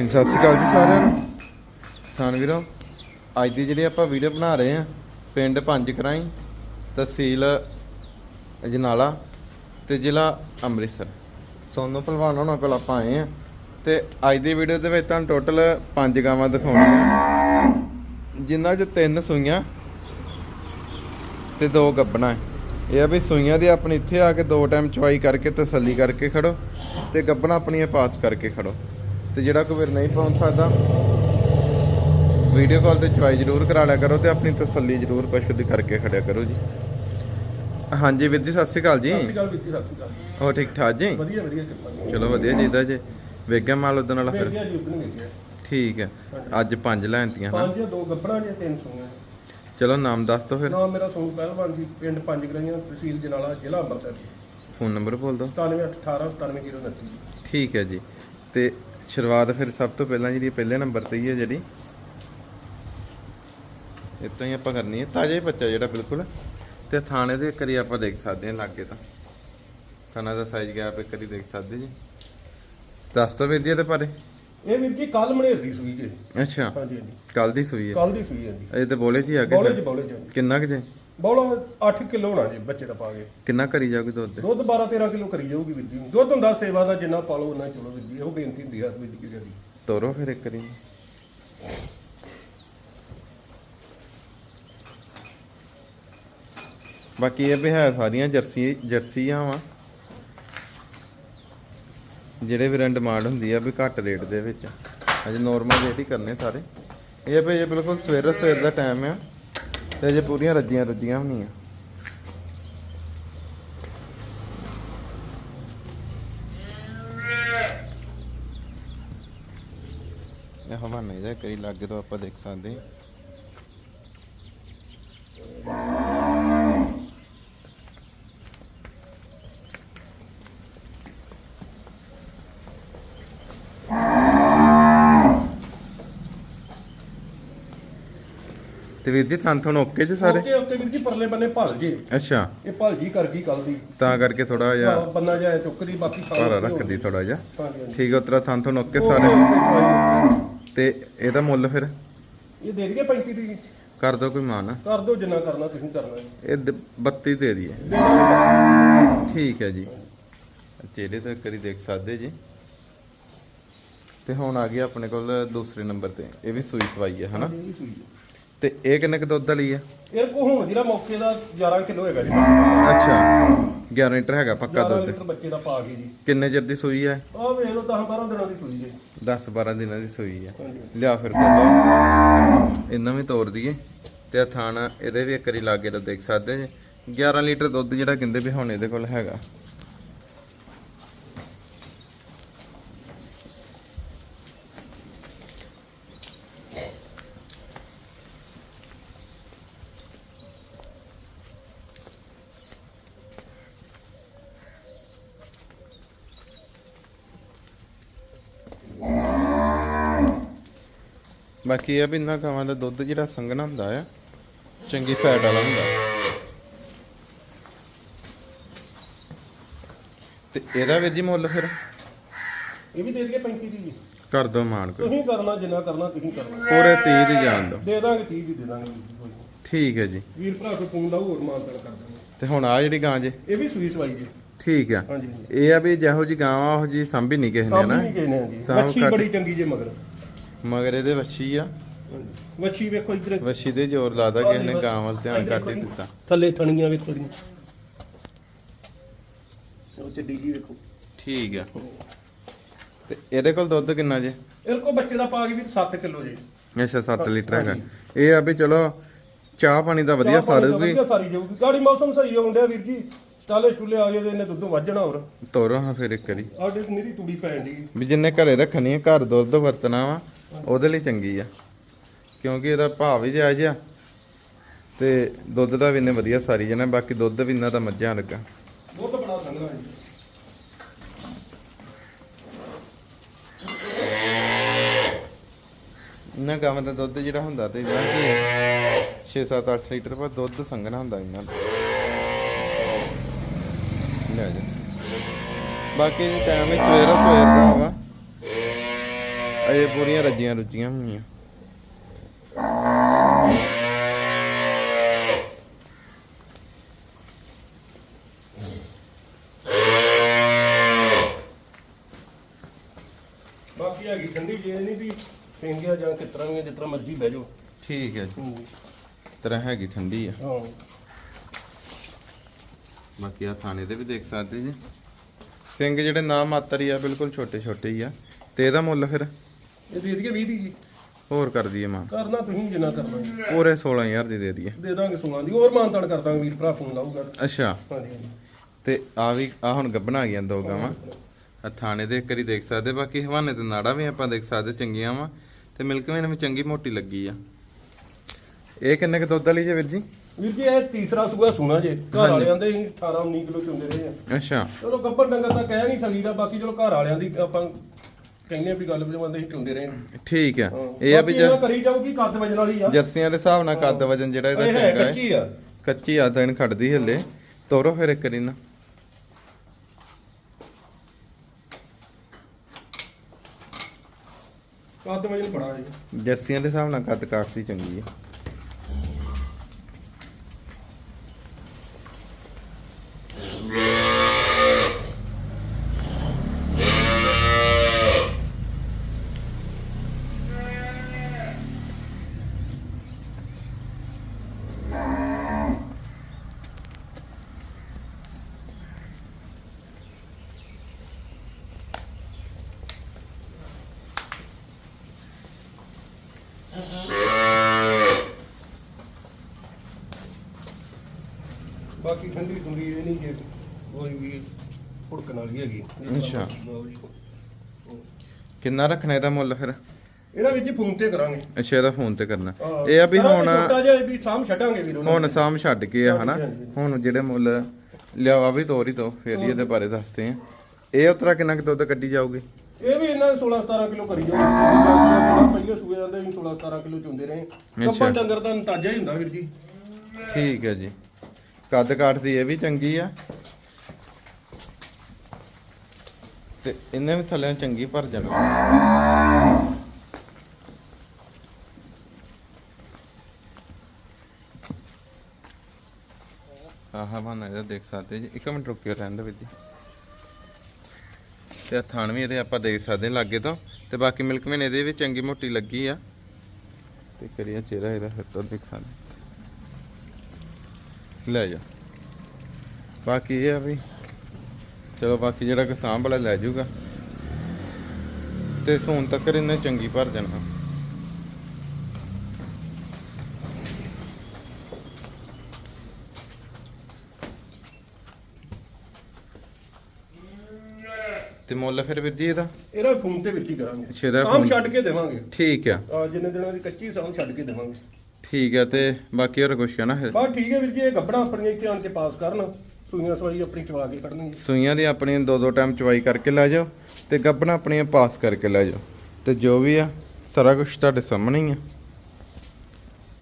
ਹਾਂਜੀ, ਸਤਿ ਸ਼੍ਰੀ ਅਕਾਲ ਜੀ ਸਾਰਿਆਂ ਨੂੰ। ਕਿਸਾਨ ਵੀਰੋ ਅੱਜ ਦੀ ਜਿਹੜੀ ਆਪਾਂ ਵੀਡੀਓ ਬਣਾ ਰਹੇ ਆ ਪਿੰਡ ਪੰਜ ਕਰਾਈ ਤਹਿਸੀਲ ਅਜਨਾਲਾ ਤੇ ਜ਼ਿਲ੍ਹਾ ਅੰਮ੍ਰਿਤਸਰ। ਸੋਨੂ ਪਹਿਲਵਾਨ ਹੋਣਾ ਕੋਲ ਆਪਾਂ ਆਏ ਆ ਤੇ ਅੱਜ ਦੀ ਵੀਡੀਓ ਦੇ ਵਿੱਚ ਤੁਹਾਨੂੰ ਟੋਟਲ ਪੰਜ ਗਾਵਾਂ ਦਿਖਾਉਣੀਆਂ। ਜਿਨ੍ਹਾਂ 'ਚ ਤਿੰਨ ਸੂਈਆਂ ਤੇ ਦੋ ਗੱਬਣਾ ਇਹ ਆ ਵੀ ਸੂਈਆਂ ਦੀ ਆਪਣੀ ਇੱਥੇ ਆ ਕੇ ਦੋ ਟਾਈਮ ਚਵਾਈ ਕਰਕੇ ਤਸੱਲੀ ਕਰਕੇ ਖੜੋ ਤੇ ਗੱਬਣਾ ਆਪਣੀਆਂ ਪਾਸ ਕਰਕੇ ਖੜੋ। ਤੇ ਜਿਹੜਾ ਕੋਈ ਵੀਰ ਨਹੀਂ ਪਹੁੰਚ ਸਕਦਾ ਵੀਡੀਓ ਕਾਲ ਤੇ ਚਵਾਈ ਜ਼ਰੂਰ ਕਰਾ ਲਿਆ ਕਰੋ ਤੇ ਆਪਣੀ ਤਸੱਲੀ ਜ਼ਰੂਰ ਪਸ਼ੂ ਦੀ ਕਰਕੇ ਖੜਿਆ ਕਰੋ ਜੀ। ਹਾਂਜੀ ਵੀਰ ਜੀ ਸਤਿ ਸ਼੍ਰੀ ਅਕਾਲ ਜੀ। ਸਤਿ ਸ਼੍ਰੀ ਅਕਾਲ ਵੀਰ ਜੀ ਸਤਿ ਸ਼੍ਰੀ ਅਕਾਲ। ਹੋ ਠੀਕ ਠਾਕ ਜੀ? ਵਧੀਆ ਵਧੀਆ ਜੀ। ਚਲੋ ਵਧੀਆ ਜੀਦਾ ਜੀ ਵੇਗਿਆ ਮਾਲ ਉਦੋਂ ਨਾਲ ਫਿਰ। ਠੀਕ ਹੈ ਅੱਜ ਪੰਜ ਲੈਣਤੀਆਂ ਹਾਂ ਪੰਜ ਜਾਂ ਦੋ ਗੱਬੜਾਂ ਦੀਆਂ ਤਿੰਨ ਚਲੋ ਨਾਮ ਦੱਸ ਦਿਓ ਫਿਰ। ਨਾਮ ਮੇਰਾ ਸੋਨ ਪਹਿਲਵਾਨ ਜੀ ਪਿੰਡ ਪੰਜ ਗਰਾਈਆਂ ਤਹਿਸੀਲ ਜਨਾਲਾ ਜ਼ਿਲ੍ਹਾ ਅੰਮ੍ਰਿਤਸਰ। ਫੋਨ ਨੰਬਰ ਬੋਲ ਦਿਓ। 9718 ਠੀਕ ਹੈ ਜੀ ਤੇ ਸ਼ੁਰੂਆਤ ਫਿਰ ਸਭ ਤੋਂ ਪਹਿਲਾਂ ਜਿਹੜੀ ਪਹਿਲੇ ਨੰਬਰ ਤੇ ਹੀ ਹੈ ਜਿਹੜੀ। ਇਤਾਂ ਹੀ ਆਪਾਂ ਕਰਨੀ ਹੈ। ਤਾਜ਼ਾ ਹੀ ਬੱਚਾ ਜਿਹੜਾ ਬਿਲਕੁਲ। ਤੇ ਥਾਣੇ ਦੇ ਕਰੀ ਆਪਾਂ ਦੇਖ ਸਕਦੇ ਹਾਂ ਲਾਗੇ ਤਾਂ। ਥਾਣਾ ਦਾ ਸਾਈਜ਼ ਗਿਆ ਆਪਾਂ ਕਰੀ ਦੇਖ ਸਕਦੇ ਜੀ। ਦੱਸ ਦੋ ਵੀਰ ਜੀ ਇਹਦੇ ਬਾਰੇ। ਇਹ ਵੀਰ ਜੀ ਕੱਲ ਮਣੇਰ ਦੀ ਸੂਈ ਜੀ। ਅੱਛਾ। ਹਾਂਜੀ ਹਾਂਜੀ। ਕੱਲ ਦੀ ਸੂਈ ਹੈ। ਕੱਲ ਦੀ ਸੂਈ ਹੈ ਜੀ। ਇਹ ਤੇ ਬੋਲੇ ਜੀ ਬੌਲੇ ਅੱਗੇ ਚ ਬੌਲੇ ਚ। ਕਿੰਨਾ ਕੁ ਜੇ? ਬੌਲਾ 8 ਕਿਲੋ ਹੋਣਾ ਜੀ ਬੱਚੇ ਦਾ ਪਾ ਕੇ। ਕਿੰਨਾ ਕਰੀ ਜਾਊਗੀ ਦੁੱਧ? ਦੇ? ਦੁੱਧ 12 13 ਕਿਲੋ ਕਰੀ ਜਾਊਗੀ ਵੀਰ ਜੀ ਦੁੱਧ ਹੁੰਦਾ ਸੇਵਾ ਦਾ ਜਿੰਨਾ ਪਾਲੋ ਉਹਨਾਂ ਚਲੋ ਵੀਰ ਜੀ ਇਹੋ ਬੇਨਤੀ ਹੁੰਦੀ ਹੈ ਵੀਰ ਜੀ ਦੀ ਤੋਰੋ ਫਿਰ ਇੱਕ ਕਰੀ ਬਾਕੀ ਇਹ ਵੀ ਹੈ ਸਾਰੀਆਂ ਜਰਸੀ ਜਰਸੀਆਂ ਵਾ। ਜਿਹੜੇ ਵੀ ਡਿਮਾਂਡ ਹੁੰਦੀ ਆ ਵੀ ਘੱਟ ਰੇਟ ਦੇ ਵਿੱਚ। ਅਜੇ ਨੋਰਮਲ ਰੇਟ ਹੀ ਕਰਨੇ ਸਾਰੇ। ਇਹ ਵੀ ਇਹ ਬਿਲਕੁਲ ਸਵੇਰ ਸਵੇਰ ਦਾ ਟਾਈਮ ਆ। ਤੇ ਅਜੇ ਪੂਰੀਆਂ ਰੱਜੀਆਂ ਰੱਜੀਆਂ ਵੀ ਨਹੀਂ ਆ। ਇਹ ਹਵਾਨਾ ਜਿਹਾ ਕਈ ਲੱਗੇ ਤੋਂ ਆਪਾਂ ਦੇਖ ਸਕਦੇ। ਹਾਂ ਤੇ ਵੀਰ ਜੀ ਤੁਹਾਨੂੰ ਤੁਹਾਨੂੰ ਓਕੇ ਜੀ ਸਾਰੇ? ਓਕੇ ਓਕੇ ਵੀਰ ਜੀ ਪਰਲੇ ਬੰਨੇ ਭਲ ਜੇ ਅੱਛਾ। ਇਹ ਭਲ ਜੀ ਕਰ ਗਈ ਕੱਲ ਦੀ। ਤਾਂ ਕਰਕੇ ਥੋੜਾ ਜਿਹਾ ਬੰਨਾ ਜਾਏ ਚੁੱਕਦੀ ਬਾਕੀ ਨੂੰ ਰੱਖਦੀ ਥੋੜਾ ਜਿਹਾ। ਠੀਕ ਹੈ ਉਤਰਾ ਤੁਹਾਨੂੰ ਤੁਹਾਨੂੰ ਓਕੇ ਸਾਰੇ। ਤੇ ਇਹਦਾ ਮੁੱਲ ਫਿਰ? ਇਹ ਦੇ ਦਈਏ 35 ਦੀ ਕਰ ਦਿਓ ਕੋਈ ਮਾਨ। ਕਰ ਦਿਓ ਜਿੰਨਾ ਕਰਨਾ ਤੁਸੀਂ ਕਰਨਾ ਇਹ ਦ- 32 ਦੇ ਦਈਏ। ਦੇ। ਠੀਕ ਹੈ ਜੀ। ਚਿਹਰੇ ਤੇ ਕਰੀ ਦੇਖ ਸਕਦੇ ਜੀ। ਤੇ ਹੁਣ ਆ ਗਿਆ ਆਪਣੇ ਕੋਲ ਦੂਸਰੇ ਨੰਬਰ ਤੇ। ਇਹ ਵੀ ਸੂਈ ਸਵਾਈ ਹੈ ਹਨਾ। ਤੇ ਇਹ ਕਿੰਨੇ ਕੁ ਦੁੱਧ ਵਾਲੀ ਹੈ ਇਹ ਕੋ ਹੁਣ ਜਿਹੜਾ ਮੌਕੇ ਦਾ 11 ਕਿਲੋ ਹੈਗਾ ਜੀ। ਅੱਛਾ 11 ਲੀਟਰ ਹੈਗਾ ਪੱਕਾ 11 ਦੁੱਧ। ਲੀਟਰ ਬੱਚੇ ਦਾ ਪਾ ਕੇ ਜੀ। ਕਿੰਨੇ ਚਿਰ ਦੀ ਸੂਈ ਆਹ ਵੇਖ ਲਓ 10 12 ਦਿਨਾਂ ਦੀ ਸੂਈ ਜੀ 10 12 ਦਿਨਾਂ ਦੀ ਸੂਈ ਹਾਂਜੀ। ਲਿਆ ਫਿਰ ਇਹਨਾਂ ਵੀ ਤੋੜ ਦਈਏ। ਤੇ ਆਹ ਥਾਣਾ ਇਹਦੇ ਵੀ ਇੱਕ ਵਾਰੀ ਲਾਗੇ ਤਾਂ ਦੇਖ ਸਕਦੇ ਜੀ। 11 ਲੀਟਰ ਦੁੱਧ ਜਿਹੜਾ ਕਹਿੰਦੇ ਵੀ ਹੁਣ ਇਹਦੇ ਕੋਲ ਹੈਗਾ। ਬਾਕੀ ਇਹ ਵੀ ਇਹਨਾਂ ਗਾਵਾਂ ਦਾ ਦੁੱਧ ਜਿਹੜਾ ਸੰਘਣਾ ਹੁੰਦਾ ਆ ਚੰਗੀ ਫੈਟ ਵਾਲਾ ਹੁੰਦਾ। ਤੇ ਇਹਦਾ ਵੀ ਜੀ ਮੁੱਲ ਫਿਰ? ਇਹ ਵੀ ਦੇ ਦਈਏ 35 ਦੀ। ਜੀ ਕਰ ਦੋ ਮਾਨ ਕੋਈ। ਤੁਸੀਂ ਕਰਨਾ ਜਿੰਨਾ ਕਰਨਾ ਤੁਸੀਂ ਕਰਨਾ। ਪੂਰੇ 30 ਦੀ ਜਾਣ ਦੋ ਦੇ ਦਾਂਗੇ 30 ਦੀ ਦੇ ਦਾਂਗੇ ਜੀ, ਕੋਈ ਨੀ। ਠੀਕ ਹੈ ਜੀ। ਵੀਰ ਭਰਾ ਕੋਈ ਫੋਨ ਦਾ ਹੋਰ ਮਾਨਤਨ ਕਰ ਦਾਂਗੇ ਤੇ ਹੁਣ ਆ ਜਿਹੜੀ ਗਾਂ ਜੇ? ਇਹ ਵੀ ਸੂਈ ਸਵਾਈ ਜੀ। ਠੀਕ ਆ। ਹਾਂਜੀ ਹਾਂਜੀ। ਇਹ ਆ ਵੀ ਜਿਹੋ ਜੀ ਗਾਂ ਆ ਉਹ ਜੀ ਸੰਭੀ ਨਹੀਂ ਕਿਸੇ ਨੇ ਸਾਹਮਣੇ ਨਾ। ਨਹੀਂ ਗਏ ਨੇ ਜੀ ਸਾਂਭ ਮੱਛੀ ਕੱਟ- ਬੜੀ ਚੰਗੀ ਜੇ ਮਗਰ। ਮਗਰ ਇਹਦੇ ਵੱਛੀ ਆ। ਮੱਛੀ ਵੇਖੋ ਇਧਰ। ਵੱਛੀ ਦੇ ਜ਼ੋਰ ਲਾਦਾ ਕਿਸੇ ਨੇ ਗਾਂ ਵੱਲ ਧਿਆਨ ਹੀ ਦਿੱਤਾ। ਥੱਲੇ ਥਣੀਆਂ ਵੇਖੋ ਉਹ ਵੇਖੋ। ਠੀਕ ਆ। ਤੇ ਇਹਦੇ ਕੋਲ ਦੁੱਧ ਕਿੰਨਾ ਜੇ? ਇਹ ਕੋ ਬੱਚੇ ਦਾ ਪਾ ਕੇ ਵੀ 7 ਕਿਲੋ ਜੀ। ਅੱਛਾ 7 ਲੀਟਰ ਹੈਗਾ। ਇਹ ਆ ਵੀ ਚਲੋ ਚਾਹ ਪਾਣੀ ਦਾ ਵਧੀਆ ਸਾਰੂਗੀ। ਵਧੀਆ ਸਾਰੀ ਜਾਊਗੀ। ਗਾੜੀ ਮੌਸਮ ਸਹੀ ਹੋਣ ਡਿਆ ਵੀਰ ਜੀ। ਸਟਾਲੇ ਸਟੂਲੇ ਆ ਗਏ ਤੇ ਇਹਨੇ ਦੁੱਧ ਵੱਜਣਾ ਹੋਰ। ਤੋਰੋ ਹਾਂ ਫਿਰ ਇੱਕ ਵਾਰੀ। ਆਡੇ ਨਿਰੀ ਤੂੜੀ ਪੈਣ ਦੀ ਵੀ ਜਿੰਨੇ ਘਰੇ ਰੱਖਣੀ ਹੈ ਘਰ ਦੁੱਧ ਵਰਤਣਾ ਵਾ। ਉਹਦੇ ਲਈ ਚੰਗੀ ਆ। ਕਿਉਂਕਿ ਇਹਦਾ ਭਾਅ ਵੀ ਜਾਇਜ਼ ਆ ਤੇ ਦੁੱਧ ਦਾ ਵੀ ਇਹਨੇ ਵਧੀਆ ਸਾਰੀ ਜਾਣਾ ਬਾਕੀ ਦੁੱਧ ਵੀ ਇਹਨਾਂ ਦਾ ਮੱਝਾਂ ਲੱਗਾ ਦੁੱਧ ਬੜਾ ਸੰਘਣਾ ਜੀ। ਇਹਨਾਂ ਗਾਵਾਂ ਦਾ ਦੁੱਧ ਜਿਹੜਾ ਹੁੰਦਾ ਤੇ ਜਿਹੜਾ ਕਿ 6-7-8 ਲੀਟਰ ਪਰ ਦੁੱਧ ਸੰਘਣਾ ਹੁੰਦਾ ਇਹਨਾਂ ਦਾ। ਲੈ ਜਾ। ਬਾਕੀ ਟਾਈਮ ਹੀ ਸਵੇਰ ਸਵੇਰ ਦਾ ਵਾ। ਅਜੇ ਪੂਰੀਆਂ ਰੱਜੀਆਂ ਰੁੱਜੀਆਂ ਹੋਈਆਂ। ਬਾਕੀ ਹੈਗੀ ਠੰਡੀ ਜੇ ਨਹੀਂ ਵੀ ਸਿੰਗਿਆ ਜਾਂ ਕਿਸ ਤਰ੍ਹਾਂ ਵੀ ਆ, ਜਿਸ ਤਰ੍ਹਾਂ ਮਰਜ਼ੀ ਬਹਿ ਜਾਓ। ਠੀਕ ਹੈ ਜੀ। ਤਰ੍ਹਾਂ ਹੈਗੀ ਠੰਡੀ ਆ। ਹਾਂ। ਬਾਕੀ ਆ ਥਾਣੇ ਤੇ ਵੀ ਦੇਖ ਸਕਦੇ ਜੀ। ਸਿੰਘ ਜਿਹੜੇ ਨਾ ਮਾਤਰ ਹੀ ਆ ਬਿਲਕੁਲ ਛੋਟੇ ਛੋਟੇ ਹੀ ਆ। ਤੇ ਇਹਦਾ ਮੁੱਲ ਫਿਰ? ਇਹ ਦੇ ਦਈਏ 20 ਦੀ ਜੀ। ਹੋਰ ਕਰ ਦਈਏ ਮਾਂ। ਕਰਨਾ ਤੁਸੀਂ ਜਿੰਨਾ ਕਰਨਾ ਜੀ। ਪੂਰੇ 16000 ਦੀ ਦੇ ਦਈਏ। ਦੇ ਦਾਂਗੇ ਸੁਣਾ ਦੀ। ਹੋਰ ਮਾਨਤਾਨ ਕਰ ਦਾਂਗੇ ਵੀਰ ਭਰਾ ਫੋਨ ਲਾਊਗਾ। ਅੱਛਾ। ਹਾਂਜੀ ਹਾਂਜੀ। ਤੇ ਆ ਵੀ ਆ ਹੁਣ ਗੱਬਣਾ ਆ ਗਈਆਂ ਦੋ ਗਾਵਾਂ। ਆ ਥਾਣੇ ਦੇ ਇੱਕ ਵਾਰੀ ਦੇਖ ਸਕਦੇ ਬਾਕੀ ਹਵਾਨੇ ਤੇ ਨਾੜਾ ਵੀ ਆਪਾਂ ਦੇਖ ਸਕਦੇ ਚੰਗੀਆਂ ਵਾ। ਤੇ ਮਿਲਕ ਵੀ ਚੰਗੀ ਮੋਟੀ ਲੱਗੀ ਆ। ਇਹ ਕਿੰਨੇ ਕ ਦੁੱਧ ਵਾਲੀ ਜੇ ਵੀਰ ਜੀ? ਵੀਰ ਜੀ ਇਹ ਤੀਸਰਾ ਸੂਆ ਸੁਣਾ ਜੇ। ਘਰ ਵਾਲਿਆਂ ਦੇ ਅਸੀਂ 18 19 ਕਿਲੋ ਚੁੰਦੇ ਰਹੇ ਆ। ਅੱਛਾ। ਚਲੋ ਗੱਪਰ ਡੰਗਰ ਤਾਂ ਕਹਿ ਨਹੀਂ ਸਕੀਦਾ ਬਾਕੀ ਚਲੋ ਘਰ ਵਾਲਿਆਂ ਦੀ ਆਪਾਂ ਕਹਿੰਦੇ ਆ ਵੀ ਗੱਲ ਵੀ ਬੰਦੇ ਅਸੀਂ ਚੁੰਦੇ ਰਹੇ। ਠੀਕ ਆ। ਇਹ ਆ ਵੀ ਜ- ਕਰੀ ਜਾਊਗੀ ਕੱਦ ਵਜਣ ਵਾਲੀ ਆ। ਜਰਸੀਆਂ ਦੇ ਹਿਸਾਬ ਨਾਲ ਕੱਦ ਵਜਨ ਜਿਹੜਾ ਇਹਦਾ ਇਹ ਹੈ ਚੰਗਾ ਕੱਚੀ ਆ। ਕੱਚੀ ਆ ਤਾਂ ਇਹਨ ਖੜਦੀ ਹੱਲੇ। ਤੋਰੋ ਫਿਰ ਇੱਕ ਵਾਰੀ ਨਾ। ਕੱਦ ਵਜਨ ਬੜਾ ਹੈ। ਜਰਸੀਆਂ ਦੇ ਹਿਸਾਬ ਨਾਲ ਕੱਦ ਕਾਟਦੀ ਚੰਗੀ ਆ। ਬਾਕੀ ਠੰਡੀ ਠੰਡੀ ਇਹ ਨਹੀਂ ਜੇ ਕੋਈ ਵੀ ਹੁੜਕਣ ਵਾਲੀ ਹੈਗੀ। ਅੱਛਾ। ਕਿੰਨਾ ਰੱਖਣਾ ਇਹਦਾ ਮੁੱਲ ਫਿਰ? ਇਹਨਾਂ ਵਿੱਚ ਫੋਨ ਤੇ ਕਰਾਂਗੇ। ਅੱਛਾ ਇਹਦਾ ਫੋਨ ਤੇ ਕਰਨਾ। ਹਾਂ। ਇਹ ਆ ਵੀ ਕਰਾਂਗੇ ਹੁਣ ਛੋਟਾ ਜਿਹਾ ਵੀ ਸਾਮ ਛੱਡਾਂਗੇ ਉਹਨਾਂ ਹੁਣ। ਸਾਮ ਛੱਡ ਕੇ ਆ ਹਨਾ। ਹੁਣ ਜਿਹੜੇ ਮੁੱਲ ਲਿਆਵਾ ਵੀ ਤੋਰੀ ਤੋਂ ਫੇਰ ਹੀ। ਇਹਦੇ ਬਾਰੇ ਦੱਸਦੇ ਆ। ਇਹ ਉਤਰਾ ਕਿੰਨਾ ਕੁ ਦੁੱਧ ਕੱਢੀ ਜਾਊਗੀ? ਇਹ ਵੀ ਇਹਨਾਂ 16 17 ਕਿਲੋ ਕਰੀ ਜਾਓ ਪਹਿਲੇ ਸੂਏ ਜਾਂਦੇ ਅਸੀਂ 16 17 ਕਿਲੋ ਚੁੰਦੇ ਰਹੇ। ਕੱਪਾ ਡੰਗਰ ਦਾ ਅੰਤਾਜਾ ਹੀ ਹੁੰਦਾ ਵੀਰ ਜੀ। ਠੀਕ ਹੈ ਜੀ। ਕੱਦ ਕਾਠ ਦੀ ਇਹ ਵੀ ਚੰਗੀ ਆ। ਤੇ ਇਹਨੇ ਵੀ ਥੱਲੇ ਚੰਗੀ ਭਰ ਜਾਣਾ। ਆਹ ਬਣਾ ਇਹਦਾ ਦੇਖ ਸਕਦੇ ਜੀ। ਇੱਕ ਮਿੰਟ ਰੁਕਿਓ ਰਹਿਣ ਦੇ ਜੀ। ਤੇ ਆਹ ਵੀ ਇਹਦੇ ਆਪਾਂ ਦੇਖ ਸਕਦੇ ਹਾਂ ਲਾਗੇ ਤੋਂ। ਤੇ ਬਾਕੀ ਮਿਲਕ ਮੈਨ ਇਹਦੇ ਵੀ ਚੰਗੀ ਮੋਟੀ ਲੱਗੀ ਆ। ਤੇ ਕਰੀਏ ਚਿਹਰਾ ਇਹਦਾ ਫਿਰ ਤੋਂ ਦੇਖ ਸਕਦੇ ਲੈ ਜਾ। ਬਾਕੀ ਇਹ ਆ ਵੀ ਚਲੋ ਬਾਕੀ ਜਿਹੜਾ ਕਿ ਸਾਂਭ ਵਾਲਾ ਲੈ ਜਾਊਗਾ। ਤੇ ਸੋਨ ਤੱਕ ਇਹਨੇ ਚੰਗੀ ਭਰ ਜਾਣਾ ਤੇ ਮੁੱਲ ਫਿਰ ਵੀਰ ਜੀ ਇਹਦਾ? ਇਹਦਾ ਫੋਨ ਤੇ ਵਿੱਚ ਹੀ ਕਰਾਂਗੇ। ਅੱਛਾ, ਇਹਦਾ ਸਾਮ ਛੱਡ ਕੇ ਦੇਵਾਂਗੇ। ਠੀਕ ਆ। ਆ ਜਿੰਨੇ ਦਿਨਾਂ ਦੀ ਕੱਚੀ ਸਾਮ ਛੱਡ ਕੇ ਦੇਵਾਂਗੇ। ਠੀਕ ਆ ਤੇ ਬਾਕੀ ਹੋਰ ਕੁਛ ਕਹਿਣਾ ਫਿਰ ਬਸ ਠੀਕ ਹੈ ਵੀਰ ਜੀ ਇਹ ਗੱਬੜਾ ਆਪਣੀਆਂ ਇੱਥੇ ਆਣ ਕੇ ਪਾਸ ਕਰਨ ਸੂਈਆਂ ਸਵਾਈ ਆਪਣੀ ਚਵਾ ਕੇ ਕੱਢਣਗੇ ਸੂਈਆਂ ਦੀ ਆਪਣੀਆਂ ਦੋ ਦੋ ਟਾਈਮ ਚਵਾਈ ਕਰਕੇ ਲੈ ਜਾਓ ਤੇ ਗੱਬਣਾ ਆਪਣੀਆਂ ਪਾਸ ਕਰਕੇ ਲੈ ਜਾਓ। ਤੇ ਜੋ ਵੀ ਆ ਸਾਰਾ ਕੁਝ ਤੁਹਾਡੇ ਸਾਹਮਣੇ ਹੀ ਆ।